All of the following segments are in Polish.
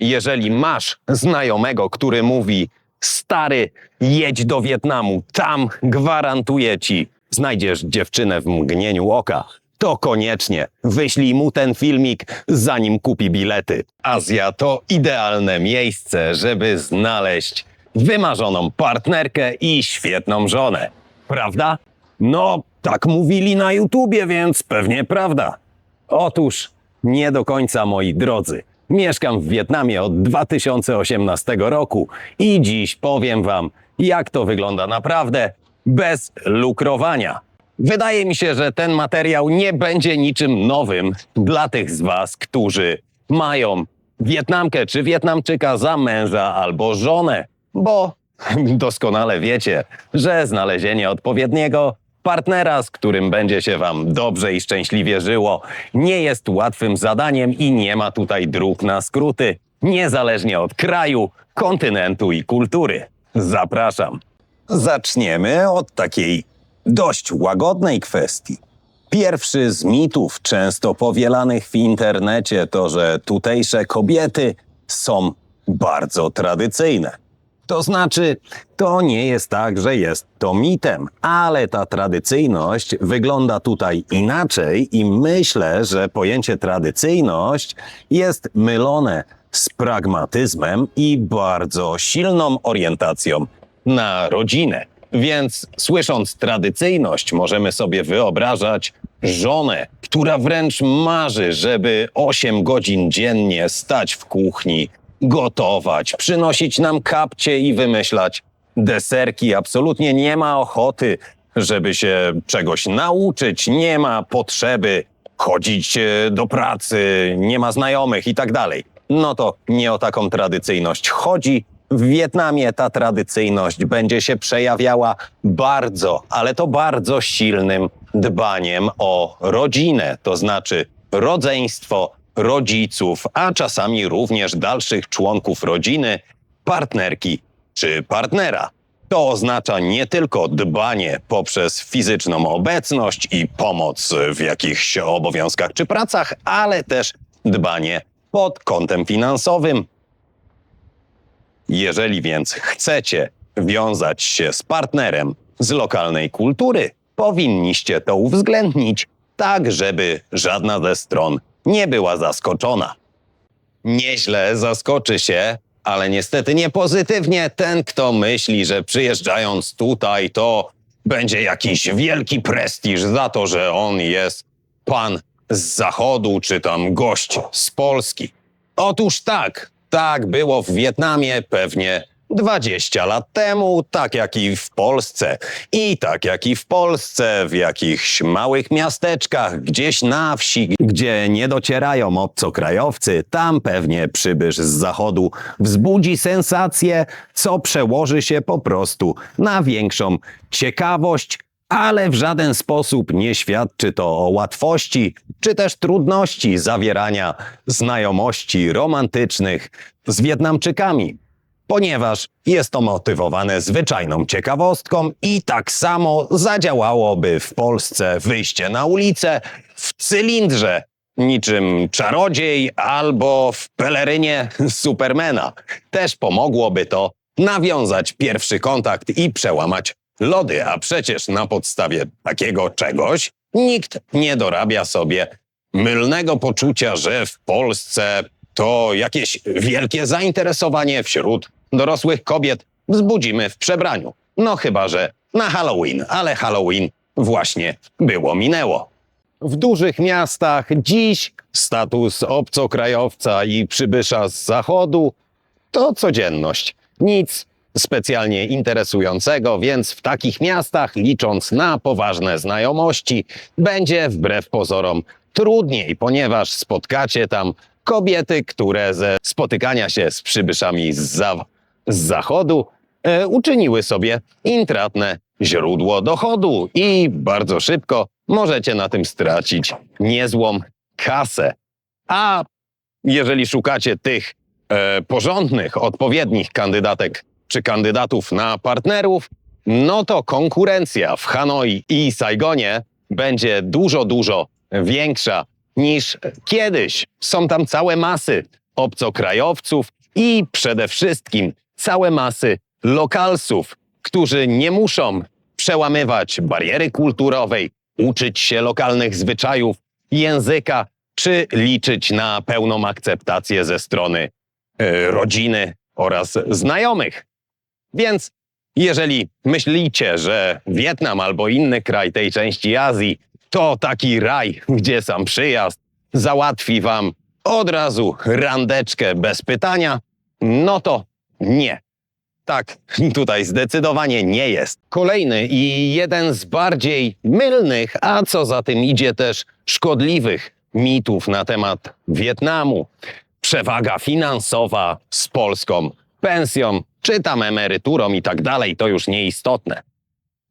jeżeli masz znajomego, który mówi stary, jedź do Wietnamu, tam gwarantuję ci, znajdziesz dziewczynę w mgnieniu oka, to koniecznie wyślij mu ten filmik, zanim kupi bilety. Azja to idealne miejsce, żeby znaleźć wymarzoną partnerkę i świetną żonę. Prawda? No, tak mówili na YouTubie, więc pewnie prawda. Otóż nie do końca, moi drodzy. Mieszkam w Wietnamie od 2018 roku i dziś powiem Wam, jak to wygląda naprawdę bez lukrowania. Wydaje mi się, że ten materiał nie będzie niczym nowym dla tych z Was, którzy mają Wietnamkę czy Wietnamczyka za męża albo żonę, bo doskonale wiecie, że znalezienie odpowiedniego partnera, z którym będzie się Wam dobrze i szczęśliwie żyło, nie jest łatwym zadaniem i nie ma tutaj dróg na skróty, niezależnie od kraju, kontynentu i kultury. Zapraszam. Zaczniemy od takiej dość łagodnej kwestii. Pierwszy z mitów często powielanych w internecie to, że tutejsze kobiety są bardzo tradycyjne. To znaczy, to nie jest tak, że jest to mitem, ale ta tradycyjność wygląda tutaj inaczej i myślę, że pojęcie tradycyjność jest mylone z pragmatyzmem i bardzo silną orientacją na rodzinę. Więc słysząc tradycyjność, możemy sobie wyobrażać żonę, która wręcz marzy, żeby 8 godzin dziennie stać w kuchni, gotować, przynosić nam kapcie i wymyślać deserki. Absolutnie nie ma ochoty, żeby się czegoś nauczyć, nie ma potrzeby chodzić e, do pracy, nie ma znajomych i tak dalej. No to nie o taką tradycyjność chodzi. W Wietnamie ta tradycyjność będzie się przejawiała bardzo, ale to bardzo silnym dbaniem o rodzinę, to znaczy rodzeństwo, rodziców, a czasami również dalszych członków rodziny, partnerki czy partnera. To oznacza nie tylko dbanie poprzez fizyczną obecność i pomoc w jakichś obowiązkach czy pracach, ale też dbanie pod kątem finansowym. Jeżeli więc chcecie wiązać się z partnerem z lokalnej kultury, powinniście to uwzględnić tak, żeby żadna ze stron nie była zaskoczona. Nieźle zaskoczy się, ale niestety nie pozytywnie ten, kto myśli, że przyjeżdżając tutaj to będzie jakiś wielki prestiż za to, że on jest pan z zachodu czy tam gość z Polski. Otóż tak, tak było w Wietnamie pewnie 20 lat temu, tak jak i w Polsce. I tak jak i w Polsce, w jakichś małych miasteczkach, gdzieś na wsi, gdzie nie docierają obcokrajowcy, tam pewnie przybysz z zachodu wzbudzi sensację, co przełoży się po prostu na większą ciekawość, ale w żaden sposób nie świadczy to o łatwości czy też trudności zawierania znajomości romantycznych z Wietnamczykami ponieważ jest to motywowane zwyczajną ciekawostką i tak samo zadziałałoby w Polsce wyjście na ulicę w cylindrze, niczym czarodziej albo w pelerynie Supermana. Też pomogłoby to nawiązać pierwszy kontakt i przełamać lody, a przecież na podstawie takiego czegoś nikt nie dorabia sobie mylnego poczucia, że w Polsce to jakieś wielkie zainteresowanie wśród dorosłych kobiet wzbudzimy w przebraniu. No chyba, że na Halloween, ale Halloween właśnie było minęło. W dużych miastach dziś status obcokrajowca i przybysza z zachodu to codzienność. Nic specjalnie interesującego, więc w takich miastach, licząc na poważne znajomości, będzie wbrew pozorom trudniej, ponieważ spotkacie tam kobiety, które ze spotykania się z przybyszami z, za z zachodu e, uczyniły sobie intratne źródło dochodu i bardzo szybko możecie na tym stracić niezłą kasę. A jeżeli szukacie tych e, porządnych, odpowiednich kandydatek czy kandydatów na partnerów, no to konkurencja w Hanoi i Saigonie będzie dużo, dużo większa niż kiedyś. Są tam całe masy obcokrajowców i przede wszystkim całe masy lokalsów, którzy nie muszą przełamywać bariery kulturowej, uczyć się lokalnych zwyczajów, języka, czy liczyć na pełną akceptację ze strony e, rodziny oraz znajomych. Więc jeżeli myślicie, że Wietnam albo inny kraj tej części Azji to taki raj, gdzie sam przyjazd załatwi wam od razu randeczkę bez pytania, no to nie. Tak, tutaj zdecydowanie nie jest. Kolejny i jeden z bardziej mylnych, a co za tym idzie też szkodliwych mitów na temat Wietnamu. Przewaga finansowa z polską pensją, czy tam emeryturą i tak dalej, to już nieistotne.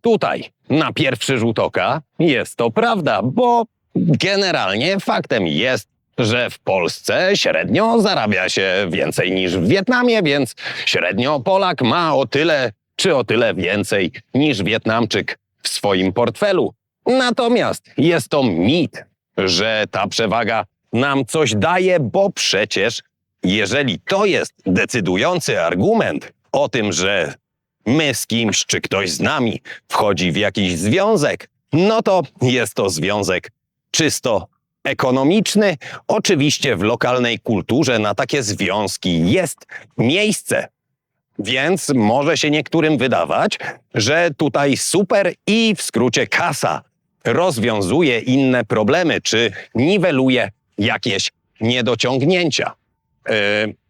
Tutaj, na pierwszy rzut oka, jest to prawda, bo generalnie faktem jest, że w Polsce średnio zarabia się więcej niż w Wietnamie, więc średnio Polak ma o tyle czy o tyle więcej niż Wietnamczyk w swoim portfelu. Natomiast jest to mit, że ta przewaga nam coś daje, bo przecież jeżeli to jest decydujący argument o tym, że my z kimś, czy ktoś z nami wchodzi w jakiś związek, no to jest to związek czysto ekonomiczny. Oczywiście w lokalnej kulturze na takie związki jest miejsce. Więc może się niektórym wydawać, że tutaj super i w skrócie kasa rozwiązuje inne problemy, czy niweluje jakieś niedociągnięcia. Yy,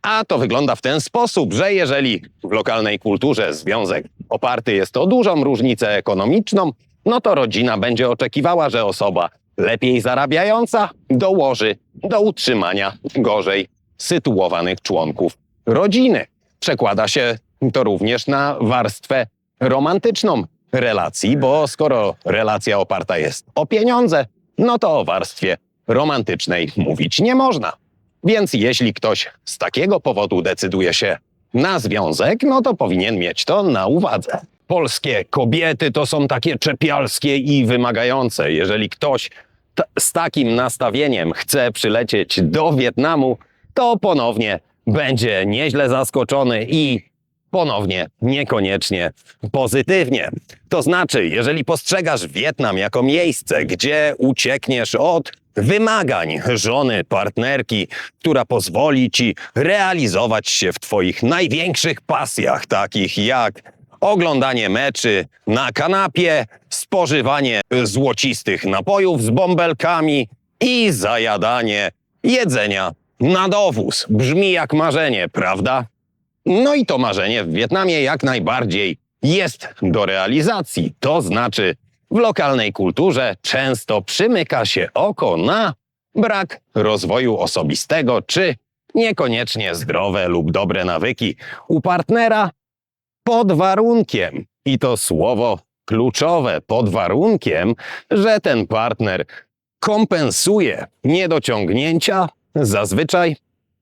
A to wygląda w ten sposób, że jeżeli w lokalnej kulturze związek oparty jest o dużą różnicę ekonomiczną, no to rodzina będzie oczekiwała, że osoba lepiej zarabiająca dołoży do utrzymania gorzej sytuowanych członków rodziny. Przekłada się to również na warstwę romantyczną relacji, bo skoro relacja oparta jest o pieniądze, no to o warstwie romantycznej mówić nie można. Więc jeśli ktoś z takiego powodu decyduje się na związek, no to powinien mieć to na uwadze. Polskie kobiety to są takie czepialskie i wymagające. Jeżeli ktoś z takim nastawieniem chce przylecieć do Wietnamu, to ponownie będzie nieźle zaskoczony i ponownie niekoniecznie pozytywnie. To znaczy, jeżeli postrzegasz Wietnam jako miejsce, gdzie uciekniesz od wymagań żony, partnerki, która pozwoli ci realizować się w Twoich największych pasjach, takich jak oglądanie meczy na kanapie, spożywanie złocistych napojów z bąbelkami i zajadanie jedzenia na dowóz. Brzmi jak marzenie, prawda? No i to marzenie w Wietnamie jak najbardziej jest do realizacji. To znaczy, w lokalnej kulturze często przymyka się oko na brak rozwoju osobistego czy niekoniecznie zdrowe lub dobre nawyki u partnera pod warunkiem, i to słowo kluczowe, pod warunkiem, że ten partner kompensuje niedociągnięcia, zazwyczaj,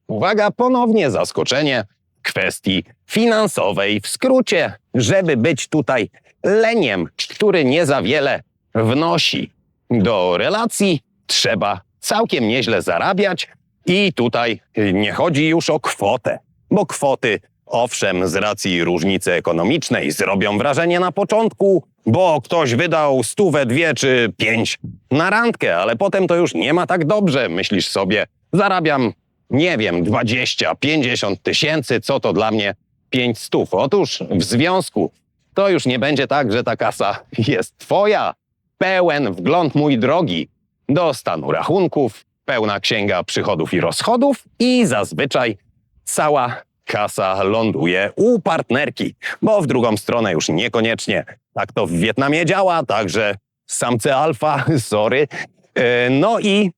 uwaga, ponownie zaskoczenie, kwestii finansowej. W skrócie, żeby być tutaj leniem, który nie za wiele wnosi do relacji, trzeba całkiem nieźle zarabiać i tutaj nie chodzi już o kwotę, bo kwoty owszem z racji różnicy ekonomicznej zrobią wrażenie na początku, bo ktoś wydał stówę, dwie czy pięć na randkę, ale potem to już nie ma tak dobrze. Myślisz sobie, zarabiam, nie wiem, 20, 50 tysięcy, co to dla mnie 5 stów. Otóż w związku to już nie będzie tak, że ta kasa jest twoja. Pełen wgląd, mój drogi, do stanu rachunków, pełna księga przychodów i rozchodów i zazwyczaj cała kasa ląduje u partnerki, bo w drugą stronę już niekoniecznie. Tak to w Wietnamie działa, także samce alfa, sorry. E, No i,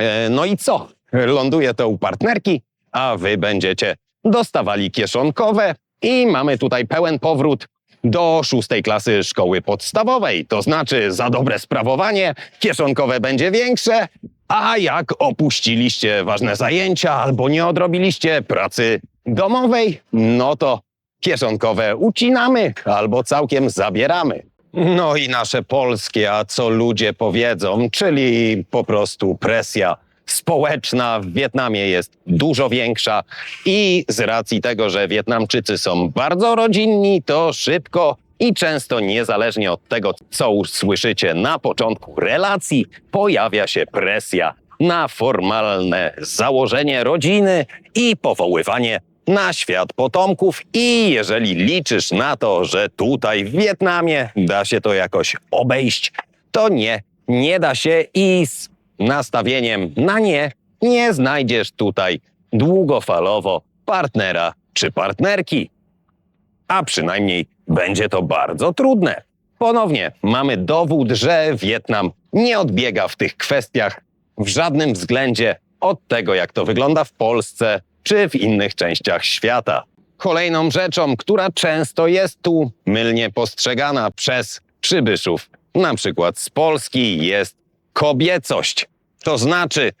e, no i co? Ląduje to u partnerki, a wy będziecie dostawali kieszonkowe i mamy tutaj pełen powrót do szóstej klasy szkoły podstawowej. To znaczy za dobre sprawowanie kieszonkowe będzie większe, a jak opuściliście ważne zajęcia albo nie odrobiliście pracy domowej, no to kieszonkowe ucinamy albo całkiem zabieramy. No i nasze polskie, a co ludzie powiedzą, czyli po prostu presja społeczna w Wietnamie jest dużo większa i z racji tego, że Wietnamczycy są bardzo rodzinni, to szybko i często niezależnie od tego, co usłyszycie na początku relacji, pojawia się presja na formalne założenie rodziny i powoływanie na świat potomków. I jeżeli liczysz na to, że tutaj w Wietnamie da się to jakoś obejść, to nie, nie da się i z nastawieniem na nie nie znajdziesz tutaj długofalowo partnera czy partnerki. A przynajmniej będzie to bardzo trudne. Ponownie mamy dowód, że Wietnam nie odbiega w tych kwestiach w żadnym względzie od tego, jak to wygląda w Polsce czy w innych częściach świata. Kolejną rzeczą, która często jest tu mylnie postrzegana przez przybyszów, na przykład z Polski, jest kobiecość. To znaczy,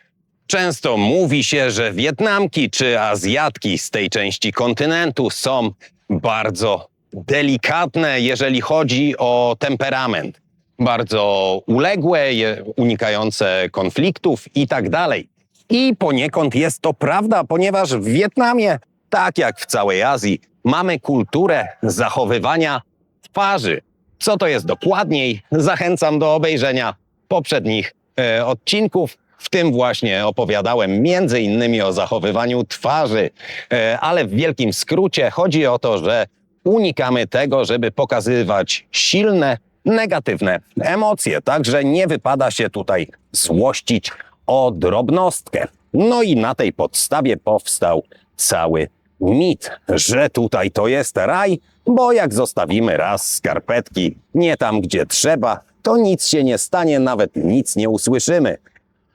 często mówi się, że Wietnamki czy Azjatki z tej części kontynentu są bardzo delikatne, jeżeli chodzi o temperament. Bardzo uległe, unikające konfliktów i tak dalej. I poniekąd jest to prawda, ponieważ w Wietnamie, tak jak w całej Azji, mamy kulturę zachowywania twarzy. Co to jest dokładniej? Zachęcam do obejrzenia poprzednich e, odcinków. W tym właśnie opowiadałem między innymi o zachowywaniu twarzy, e, ale w wielkim skrócie chodzi o to, że unikamy tego, żeby pokazywać silne, negatywne emocje. Także nie wypada się tutaj złościć o drobnostkę. No i na tej podstawie powstał cały mit, że tutaj to jest raj, bo jak zostawimy raz skarpetki nie tam, gdzie trzeba, to nic się nie stanie, nawet nic nie usłyszymy.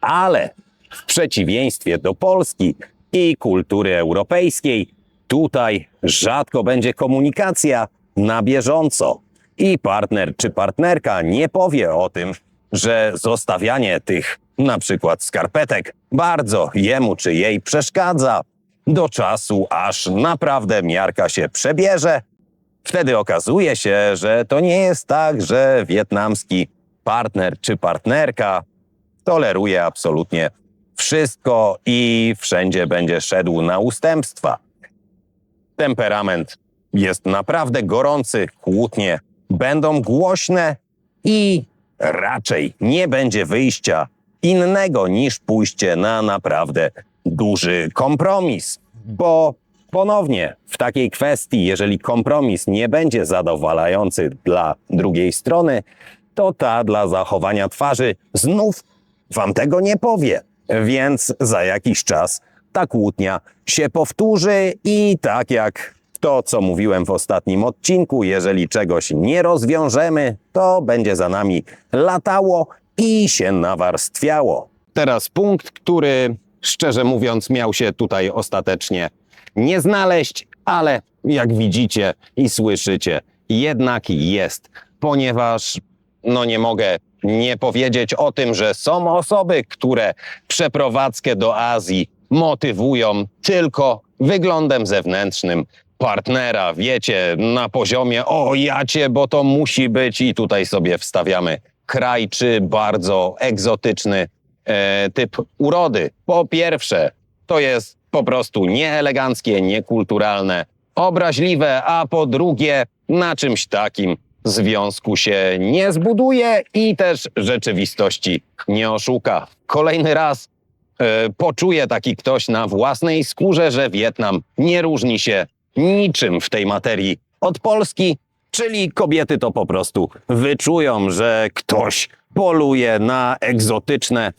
Ale w przeciwieństwie do Polski i kultury europejskiej, tutaj rzadko będzie komunikacja na bieżąco. I partner czy partnerka nie powie o tym, że zostawianie tych na przykład skarpetek bardzo jemu czy jej przeszkadza do czasu, aż naprawdę miarka się przebierze. Wtedy okazuje się, że to nie jest tak, że wietnamski partner czy partnerka toleruje absolutnie wszystko i wszędzie będzie szedł na ustępstwa. Temperament jest naprawdę gorący, kłótnie będą głośne i raczej nie będzie wyjścia innego niż pójście na naprawdę duży kompromis. Bo ponownie w takiej kwestii, jeżeli kompromis nie będzie zadowalający dla drugiej strony, to ta dla zachowania twarzy znów wam tego nie powie. Więc za jakiś czas ta kłótnia się powtórzy i tak jak to, co mówiłem w ostatnim odcinku, jeżeli czegoś nie rozwiążemy, to będzie za nami latało i się nawarstwiało. Teraz punkt, który szczerze mówiąc miał się tutaj ostatecznie nie znaleźć, ale jak widzicie i słyszycie, jednak jest, ponieważ no nie mogę nie powiedzieć o tym, że są osoby, które przeprowadzkę do Azji motywują tylko wyglądem zewnętrznym partnera, wiecie, na poziomie o jacie, bo to musi być i tutaj sobie wstawiamy kraj czy bardzo egzotyczny e, typ urody. Po pierwsze, to jest po prostu nieeleganckie, niekulturalne, obraźliwe, a po drugie, na czymś takim związku się nie zbuduje i też rzeczywistości nie oszuka. Kolejny raz e, poczuje taki ktoś na własnej skórze, że Wietnam nie różni się niczym w tej materii od Polski, czyli kobiety to po prostu wyczują, że ktoś poluje na egzotyczne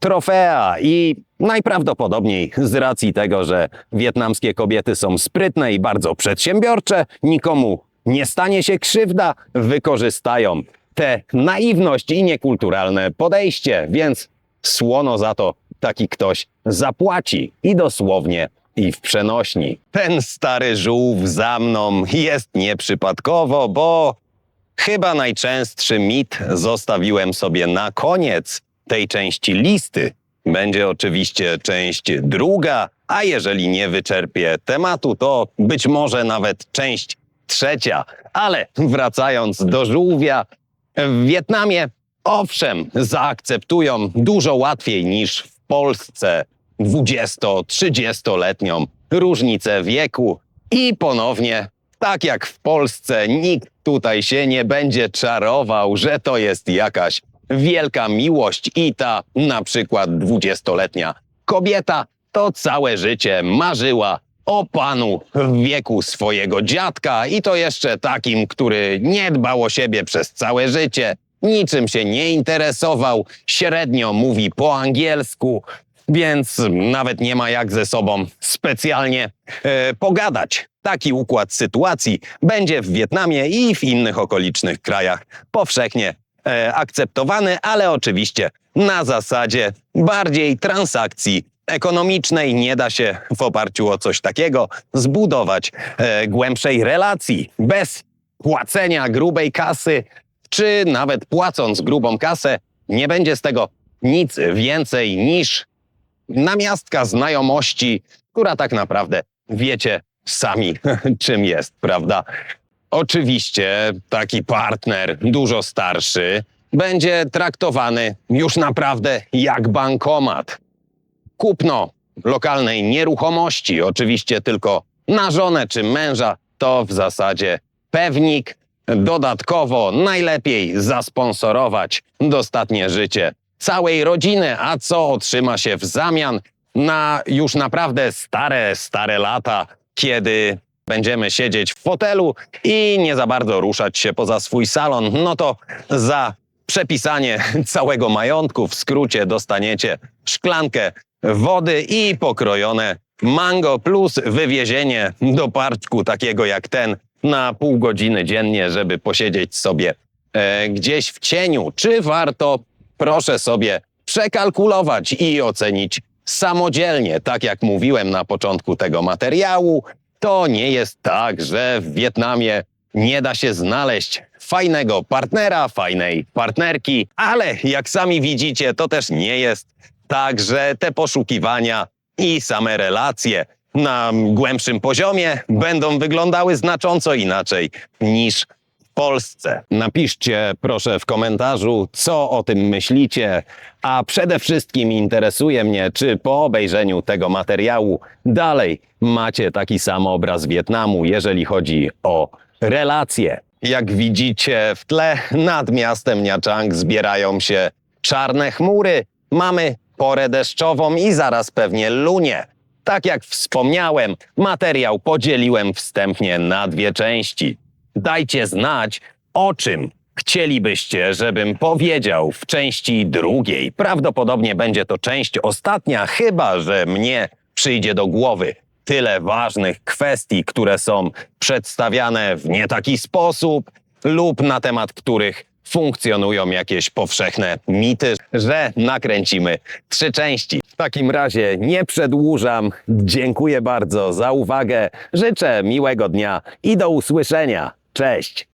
trofea i najprawdopodobniej z racji tego, że wietnamskie kobiety są sprytne i bardzo przedsiębiorcze, nikomu nie stanie się krzywda, wykorzystają tę naiwność i niekulturalne podejście, więc słono za to taki ktoś zapłaci i dosłownie i w przenośni. Ten stary żółw za mną jest nieprzypadkowo, bo chyba najczęstszy mit zostawiłem sobie na koniec tej części listy. Będzie oczywiście część druga, a jeżeli nie wyczerpię tematu, to być może nawet część trzecia. Ale wracając do żółwia, w Wietnamie owszem, zaakceptują dużo łatwiej niż w Polsce 20-30-letnią różnicę wieku. I ponownie, tak jak w Polsce, nikt tutaj się nie będzie czarował, że to jest jakaś wielka miłość. I ta na przykład 20-letnia kobieta to całe życie marzyła o panu w wieku swojego dziadka. I to jeszcze takim, który nie dbał o siebie przez całe życie, niczym się nie interesował, średnio mówi po angielsku, więc nawet nie ma jak ze sobą specjalnie e, pogadać. Taki układ sytuacji będzie w Wietnamie i w innych okolicznych krajach powszechnie e, akceptowany, ale oczywiście na zasadzie bardziej transakcji ekonomicznej. Nie da się w oparciu o coś takiego zbudować e, głębszej relacji bez płacenia grubej kasy, czy nawet płacąc grubą kasę, nie będzie z tego nic więcej niż namiastka znajomości, która tak naprawdę wiecie sami, czym jest, prawda? Oczywiście taki partner dużo starszy będzie traktowany już naprawdę jak bankomat. Kupno lokalnej nieruchomości, oczywiście tylko na żonę czy męża, to w zasadzie pewnik. Dodatkowo najlepiej zasponsorować dostatnie życie całej rodziny, a co otrzyma się w zamian na już naprawdę stare, stare lata, kiedy będziemy siedzieć w fotelu i nie za bardzo ruszać się poza swój salon, no to za przepisanie całego majątku w skrócie dostaniecie szklankę wody i pokrojone mango plus wywiezienie do parczku takiego jak ten na pół godziny dziennie, żeby posiedzieć sobie e, gdzieś w cieniu. Czy warto proszę sobie przekalkulować i ocenić samodzielnie. Tak jak mówiłem na początku tego materiału, to nie jest tak, że w Wietnamie nie da się znaleźć fajnego partnera, fajnej partnerki, ale jak sami widzicie, to też nie jest tak, że te poszukiwania i same relacje na głębszym poziomie będą wyglądały znacząco inaczej niż Polsce. Napiszcie proszę w komentarzu, co o tym myślicie, a przede wszystkim interesuje mnie, czy po obejrzeniu tego materiału dalej macie taki sam obraz Wietnamu, jeżeli chodzi o relacje. Jak widzicie w tle nad miastem Nha Trang zbierają się czarne chmury. Mamy porę deszczową i zaraz pewnie lunie. Tak jak wspomniałem, materiał podzieliłem wstępnie na dwie części. Dajcie znać, o czym chcielibyście, żebym powiedział w części drugiej. Prawdopodobnie będzie to część ostatnia, chyba że mnie przyjdzie do głowy tyle ważnych kwestii, które są przedstawiane w nie taki sposób lub na temat których funkcjonują jakieś powszechne mity, że nakręcimy trzy części. W takim razie nie przedłużam. Dziękuję bardzo za uwagę. Życzę miłego dnia i do usłyszenia. Cześć!